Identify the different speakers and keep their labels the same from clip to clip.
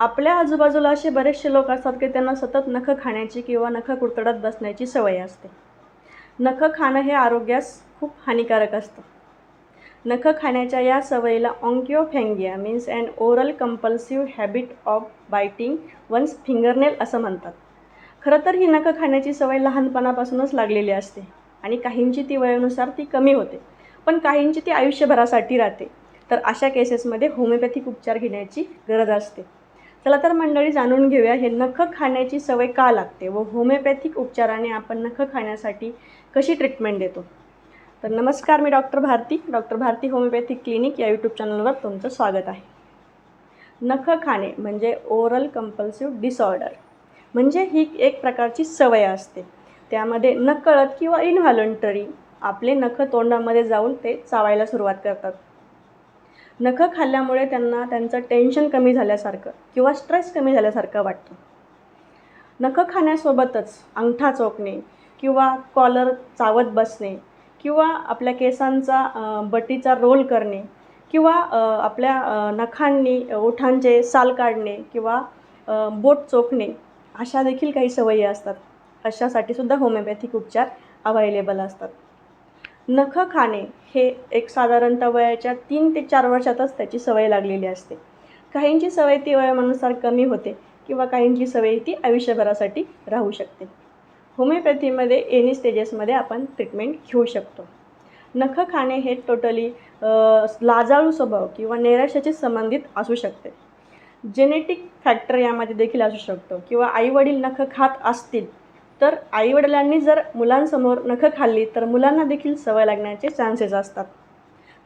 Speaker 1: आपल्या आजूबाजूला असे बरेचसे लोक असतात की त्यांना सतत नखं खाण्याची किंवा नखं कुरतडत बसण्याची सवय असते. नखं खाणं हे आरोग्यास खूप हानिकारक असतं. नखं खाण्याच्या या सवयीला ऑंकिओफेंगिया means and oral compulsive habit of biting one's fingernail असं म्हणतात. खरं तर ही नखं खाण्याची सवय लहानपणापासूनच लागलेली असते आणि काहींची ती वयानुसार ती कमी होते. पण काहींची ती आयुष्यभरासाठी राहते. तर अशा केसेसमध्ये होमिओपॅथिक उपचार घेण्याची गरज असते. चला तर मंडळी जाणून घेऊया हे नखं खाण्याची सवय का लागते व होमिओपॅथिक उपचाराने आपण नखं खाण्यासाठी कशी ट्रीटमेंट देतो? तर नमस्कार मी doctor Bharti. Doctor Bharti homeopathic clinic या यूट्यूब चॅनलवर तुमचं स्वागत आहे. नखं खाणे म्हणजे ओरल कंपल्सिव्ह डिसऑर्डर म्हणजे ही एक प्रकारची सवय असते. त्यामध्ये नकळत किंवा इनव्हॉलंटरी आपले नखं तोंडामध्ये जाऊन ते चावायला सुरुवात करतात. नखं खाल्ल्यामुळे त्यांना त्यांचं टेन्शन कमी झाल्यासारखं किंवा स्ट्रेस कमी झाल्यासारखं वाटतं. नखं खाण्यासोबतच अंगठा चोखणे किंवा कॉलर चावत बसणे किंवा आपल्या केसांचा बटीचा रोल करणे किंवा आपल्या नखांनी ओठांचे साल काढणे किंवा बोट चोखणे अशा देखील काही सवयी असतात. अशासाठी सुद्धा होमिओपॅथिक उपचार अवेलेबल असतात. नखं खाणे हे एक साधारणतः वयाच्या तीन ते चार वर्षातच त्याची सवय लागलेली असते. काहींची सवय ती वयानुसार कमी होते किंवा काहींची सवय ती आयुष्यभरासाठी राहू शकते. होमिओपॅथीमध्ये एनी स्टेजेसमध्ये आपण ट्रीटमेंट घेऊ शकतो. नखं खाणे हे टोटली लाजाळू स्वभाव किंवा नैराश्याशी संबंधित असू शकते. जेनेटिक फॅक्टर यामध्ये देखील असू शकतो किंवा आईवडील नखं खात असतील तर आईवडिलांनी जर मुलांसमोर नखं खाल्ली तर मुलांना देखील सवय लागण्याचे चान्सेस असतात.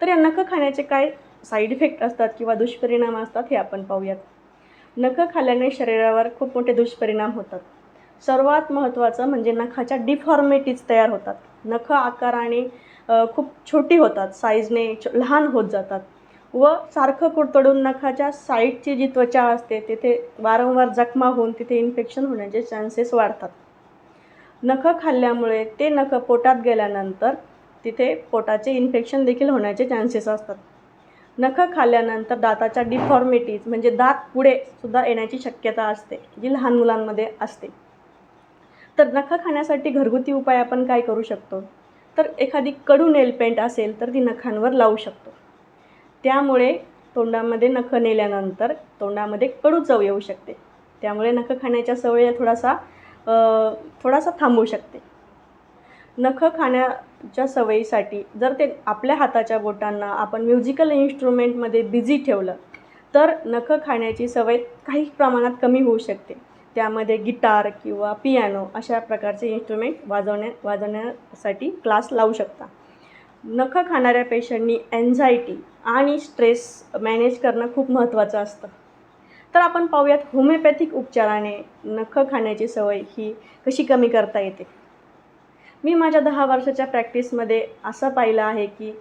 Speaker 1: तर या नखं खाण्याचे काय साईड इफेक्ट असतात किंवा दुष्परिणाम असतात हे आपण पाहूयात. नखं खाल्ल्याने शरीरावर खूप मोठे दुष्परिणाम होतात. सर्वात महत्त्वाचं म्हणजे नखाच्या डिफॉर्मेटीज तयार होतात. नखं आकाराने खूप छोटी होतात साईजने लहान होत जातात. व सारखं कुडतडून नखाच्या साईडची जी त्वचा असते तिथे वारंवार जखमा होऊन तिथे इन्फेक्शन होण्याचे चान्सेस वाढतात. नखं खाल्ल्यामुळे ते नखं पोटात गेल्यानंतर तिथे पोटाचे इन्फेक्शन देखील होण्याचे चान्सेस असतात. नखं खाल्ल्यानंतर दाताच्या डिफॉर्मिटीज म्हणजे दात पुढे सुद्धा येण्याची शक्यता असते जी लहान मुलांमध्ये असते. तर नखं खाण्यासाठी घरगुती उपाय आपण काय करू शकतो? तर एखादी कडू नेल पेंट असेल तर ती नखांवर लावू शकतो. त्यामुळे तोंडामध्ये नखं नेल्यानंतर तोंडामध्ये कडू चव येऊ शकते. त्यामुळे नखं खाण्याच्या सवयी थोडासा थोडासा थांबवू शकते. नखं खाण्याच्या सवयीसाठी जर ते आपल्या हाताच्या बोटांना आपण म्युझिकल इन्स्ट्रुमेंटमध्ये बिझी ठेवलं तर नखं खाण्याची सवय काही प्रमाणात कमी होऊ शकते. त्यामध्ये गिटार किंवा पियानो अशा प्रकारचे इन्स्ट्रुमेंट वाजवण्या वाजवण्यासाठी क्लास लावू शकता. नखं खाणाऱ्या पेशंटनी एन्झायटी आणि स्ट्रेस मॅनेज करणं खूप महत्त्वाचं असतं. तर आपण पाहूयात होमिओपॅथिक उपचाराने नखं खाण्याची सवय ही कशी कमी करता येते? मी माझ्या दहा वर्षाच्या प्रॅक्टिसमध्ये असं पाहिलं आहे की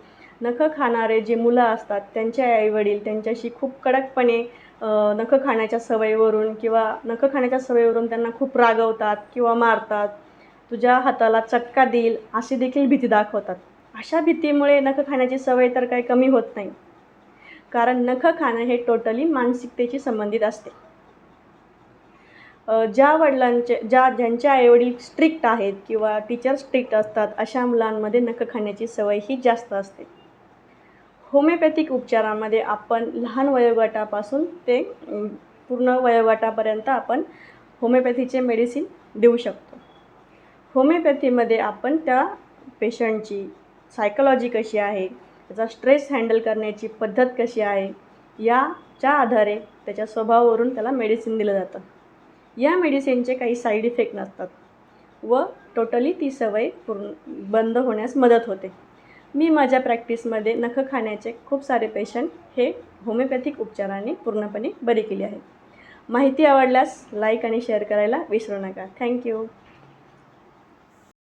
Speaker 1: नखं खाणारे जे मुलं असतात त्यांचे आईवडील त्यांच्याशी खूप कडकपणे नखं खाण्याच्या सवयीवरून किंवा नखं खाण्याच्या सवयीवरून त्यांना खूप रागवतात किंवा मारतात तुझ्या हाताला चटका देईल अशी देखील भीती दाखवतात. अशा भीतीमुळे नखं खाण्याची सवय तर काही कमी होत नाही. कारण नखं खाणं हे टोटली मानसिकतेशी संबंधित असते. ज्या वडिलांचे ज्या ज्यांच्या आईवडील स्ट्रिक्ट आहेत किंवा टीचर स्ट्रिक्ट असतात अशा मुलांमध्ये नखं खाण्याची सवय ही जास्त असते. होमिओपॅथिक उपचारामध्ये आपण लहान वयोगटापासून ते पूर्ण वयोगटापर्यंत आपण होमिओपॅथीचे मेडिसिन देऊ शकतो. होमिओपॅथीमध्ये आपण त्या पेशंटची सायकोलॉजी कशी आहे त्याचा स्ट्रेस हँडल करण्याची पद्धत कशी आहे याच्या आधारे त्याच्या स्वभावावरून त्याला मेडिसिन दिलं जातं. या मेडिसिनचे काही साईड इफेक्ट नसतात व टोटली ती सवय पूर्ण बंद होण्यास मदत होते. मी माझ्या प्रॅक्टिसमध्ये नखं खाण्याचे खूप सारे पेशंट हे होमिओपॅथिक उपचाराने पूर्णपणे बरे केले आहेत. माहिती आवडल्यास लाईक आणि शेअर करायला विसरू नका. थँक्यू